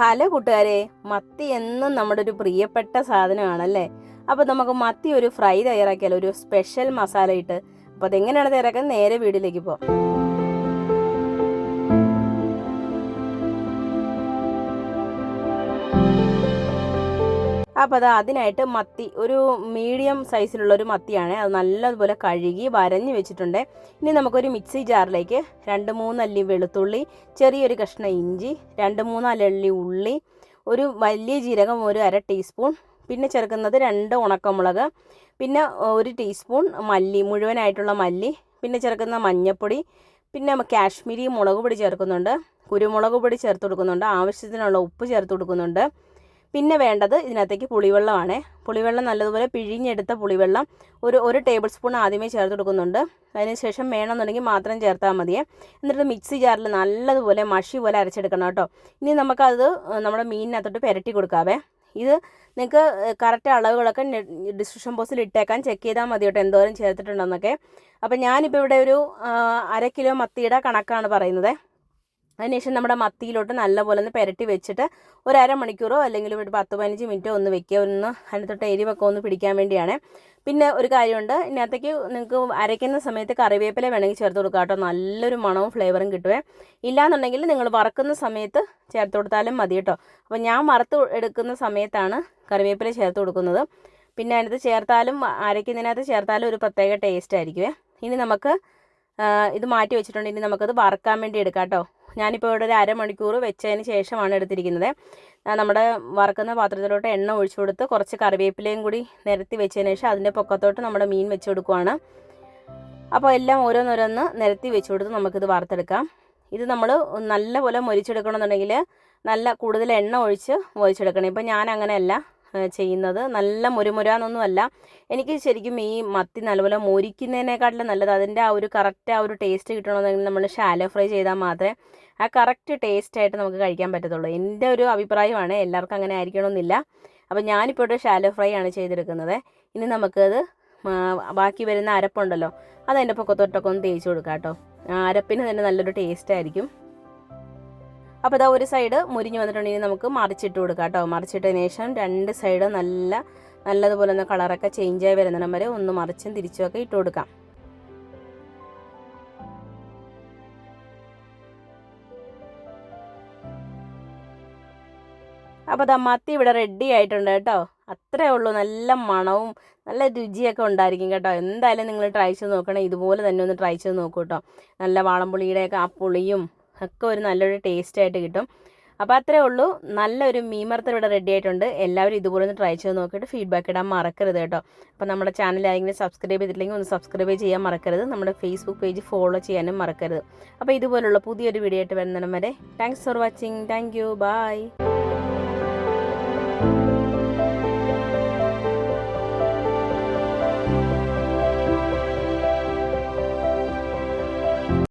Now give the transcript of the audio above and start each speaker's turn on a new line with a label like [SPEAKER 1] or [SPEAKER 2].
[SPEAKER 1] Hello കൂട്ടുകാരെ മത്തി എന്നും നമ്മുടെ ഒരു പ്രിയപ്പെട്ട സാധനമാണല്ലേ? അപ്പോൾ നമുക്ക് മത്തി ഒരു ഫ്രൈ തയ്യാറാക്കിയാലോ? ഒരു സ്പെഷ്യൽ മസാല ഇട്ട്. അപ്പോൾ അതെങ്ങനെയാണ് തയ്യാറാക്കാൻ? നേരെ വീട്ടിലേക്ക് പോകാം അപ്പോൾ അത് അതിനായിട്ട് മത്തി ഒരു മീഡിയം സൈസിലുള്ള ഒരു മത്തിയാണ്. അത് നല്ലതുപോലെ കഴുകി വരഞ്ഞ് വെച്ചിട്ടുണ്ട്. ഇനി നമുക്കൊരു മിക്സി ജാറിലേക്ക് രണ്ട് മൂന്നല്ലി വെളുത്തുള്ളി ചെറിയൊരു കഷ്ണം ഇഞ്ചി രണ്ട് മൂന്നാലല്ലി ഉള്ളി ഒരു വലിയ ജീരകം ഒരു അര ടീസ്പൂൺ പിന്നെ ചേർക്കുന്നത് രണ്ട് ഉണക്കമുളക് പിന്നെ ഒരു ടീസ്പൂൺ മല്ലി മുഴുവനായിട്ടുള്ള മല്ലി പിന്നെ ചേർക്കുന്ന മഞ്ഞൾപ്പൊടി പിന്നെ കാശ്മീരി മുളക് പൊടി ചേർക്കുന്നുണ്ട് കുരുമുളക് പൊടി ചേർത്ത് കൊടുക്കുന്നുണ്ട് ആവശ്യത്തിനുള്ള ഉപ്പ് ചേർത്ത് കൊടുക്കുന്നുണ്ട് പിന്നെ വേണ്ടത് ഇതിനകത്തേക്ക് പുളിവെള്ളമാണ്. പുളിവെള്ളം നല്ലതുപോലെ പിഴിഞ്ഞെടുത്ത പുളിവെള്ളം ഒരു ഒരു ടേബിൾ സ്പൂൺ ആദ്യമേ ചേർത്ത് കൊടുക്കുന്നുണ്ട്. അതിനുശേഷം വേണമെന്നുണ്ടെങ്കിൽ മാത്രം ചേർത്താൽ മതിയേ. എന്നിട്ട് മിക്സി ജാറിൽ നല്ലതുപോലെ മഷി പോലെ അരച്ചെടുക്കണം കേട്ടോ. ഇനി നമുക്കത് നമ്മുടെ മീനിനകത്തോട്ട് പുരട്ടി കൊടുക്കാവേ. ഇത് നിങ്ങൾക്ക് കറക്റ്റ് അളവുകളൊക്കെ ഡിസ്ക്രിപ്ഷൻ ബോക്സിൽ ഇട്ടേക്കാൻ ചെക്ക് ചെയ്താൽ മതി കേട്ടോ എന്തോരം ചേർത്തിട്ടുണ്ടെന്നൊക്കെ. അപ്പോൾ ഞാനിപ്പോൾ ഇവിടെ ഒരു അര കിലോ മത്തിയുടെ കണക്കാണ് പറയുന്നത്. അതിനുശേഷം നമ്മുടെ മത്തിയിലോട്ട് നല്ലപോലെ ഒന്ന് പുരട്ടി വെച്ചിട്ട് ഒരു അരമണിക്കൂറോ അല്ലെങ്കിൽ ഒരു പത്ത് പതിനഞ്ച് മിനിറ്റോ ഒന്ന് വെക്കുക. ഒന്ന് അതിനകത്തോട്ട് എരിവൊക്കെ ഒന്ന് പിടിക്കാൻ വേണ്ടിയാണ്. പിന്നെ ഒരു കാര്യമുണ്ട് ഇതിനകത്തേക്ക് നിങ്ങൾക്ക് അരയ്ക്കുന്ന സമയത്ത് കറിവേപ്പില വേണമെങ്കിൽ ചേർത്ത് കൊടുക്കുക കേട്ടോ. നല്ലൊരു മണവും ഫ്ലേവറും കിട്ടുവേ. ഇല്ലാന്നുണ്ടെങ്കിൽ നിങ്ങൾ വറക്കുന്ന സമയത്ത് ചേർത്ത് കൊടുത്താലും മതി കേട്ടോ. അപ്പോൾ ഞാൻ വറുത്ത് എടുക്കുന്ന സമയത്താണ് കറിവേപ്പില ചേർത്ത് കൊടുക്കുന്നത്. പിന്നെ അതിനകത്ത് ചേർത്താലും അരയ്ക്കുന്നതിനകത്ത് ചേർത്താലും ഒരു പ്രത്യേക ടേസ്റ്റ് ആയിരിക്കുമേ ഇനി നമുക്ക് ഇത് മാറ്റി വെച്ചിട്ടുണ്ട്. ഇനി നമുക്കത് വറക്കാൻ വേണ്ടി എടുക്കാം കേട്ടോ. ഞാനിപ്പോൾ ഇവിടെ ഒരു അരമണിക്കൂർ വെച്ചതിന് ശേഷമാണ് എടുത്തിരിക്കുന്നത്. നമ്മുടെ വറക്കുന്ന പാത്രത്തിലോട്ട് എണ്ണ ഒഴിച്ചു കൊടുത്ത് കുറച്ച് കറിവേപ്പിലയും കൂടി നിരത്തി വെച്ചതിന് ശേഷം അതിന്റെ പൊക്കത്തോട്ട് നമ്മുടെ മീൻ വെച്ച് കൊടുക്കുവാണ്. അപ്പോൾ എല്ലാം ഓരോന്നോരോന്ന് നിരത്തി വെച്ച് കൊടുത്ത് നമുക്കിത് വറുത്തെടുക്കാം. ഇത് നമ്മൾ നല്ലപോലെ മൊരിച്ചെടുക്കണമെന്നുണ്ടെങ്കിൽ നല്ല കൂടുതൽ എണ്ണ ഒഴിച്ച് മൊരിച്ചെടുക്കണം. ഇപ്പം ഞാൻ അങ്ങനെയല്ല ചെയ്യുന്നത്. നല്ല മുരുമുരാന്നൊന്നുമല്ല. എനിക്ക് ശരിക്കും ഈ മത്തി നല്ലപോലെ മുരിക്കുന്നതിനേക്കാട്ടിലും നല്ലത് അതിന്റെ ആ ഒരു കറക്റ്റ് ആ ഒരു ടേസ്റ്റ് കിട്ടണമെന്നുണ്ടെങ്കിൽ നമ്മൾ ഷാലോ ഫ്രൈ ചെയ്താൽ മാത്രമേ ആ കറക്റ്റ് ടേസ്റ്റ് ആയിട്ട് നമുക്ക് കഴിക്കാൻ പറ്റത്തുള്ളൂ. എന്റെ ഒരു അഭിപ്രായമാണ്. എല്ലാവർക്കും അങ്ങനെ ആയിരിക്കണമെന്നില്ല. അപ്പോൾ ഞാനിപ്പോൾ ഒരു ഷാലോ ഫ്രൈ ആണ് ചെയ്തെടുക്കുന്നത്. ഇനി നമുക്കത് ബാക്കി വരുന്ന അരപ്പുണ്ടല്ലോ അതതിന്റെ പൊക്കത്തൊട്ടൊക്കെ ഒന്ന് തേച്ച് കൊടുക്കാം കേട്ടോ. അരപ്പിന് തന്നെ നല്ലൊരു ടേസ്റ്റ് ആയിരിക്കും. അപ്പോൾ ഇതാ ഒരു സൈഡ് മുരിഞ്ഞ് വന്നിട്ടുണ്ടെങ്കിൽ നമുക്ക് മറിച്ചിട്ട് കൊടുക്കാം കേട്ടോ. മറിച്ചിട്ടതിന് ശേഷം രണ്ട് സൈഡ് നല്ല നല്ലതുപോലെ ഒന്ന് കളറൊക്കെ ചേഞ്ച് ആയി വരുന്നിടം വരെ ഒന്ന് മറിച്ചും തിരിച്ചുമൊക്കെ ഇട്ട് കൊടുക്കാം. അപ്പോൾ അത് മത്തി ഇവിടെ റെഡി ആയിട്ടുണ്ട് കേട്ടോ. അത്രേ ഉള്ളൂ. നല്ല മണവും നല്ല രുചിയൊക്കെ ഉണ്ടായിരിക്കും കേട്ടോ. എന്തായാലും നിങ്ങൾ ട്രൈ ചെയ്ത് നോക്കണേ. ഇതുപോലെ തന്നെ ഒന്ന് ട്രൈ ചെയ്ത് നോക്കൂ കേട്ടോ. നല്ല വാളംപുളിയുടെയൊക്കെ ആ പുളിയും ഒക്കെ ഒരു നല്ലൊരു ടേസ്റ്റ് ആയിട്ട് കിട്ടും. അപ്പോൾ അത്രേ ഉള്ളൂ. നല്ലൊരു മീമർത്തൽ ഇവിടെ റെഡി ആയിട്ടുണ്ട്. എല്ലാവരും ഇതുപോലെ ഒന്ന് ട്രൈ ചെയ്ത് നോക്കിയിട്ട് ഫീഡ്ബാക്ക് ഇടാൻ മറക്കരുത് കേട്ടോ. അപ്പോൾ നമ്മുടെ ചാനൽ ആരെങ്കിലും സബ്സ്ക്രൈബ് ചെയ്തിട്ടില്ലെങ്കിൽ ഒന്ന് സബ്സ്ക്രൈബ് ചെയ്യാൻ മറക്കരുത്. നമ്മുടെ ഫേസ്ബുക്ക് പേജ് ഫോളോ ചെയ്യാനും മറക്കരുത്. അപ്പോൾ ഇതുപോലുള്ള പുതിയൊരു വീഡിയോ ആയിട്ട് വരുന്നിടം വരെ thanks for watching thank you bye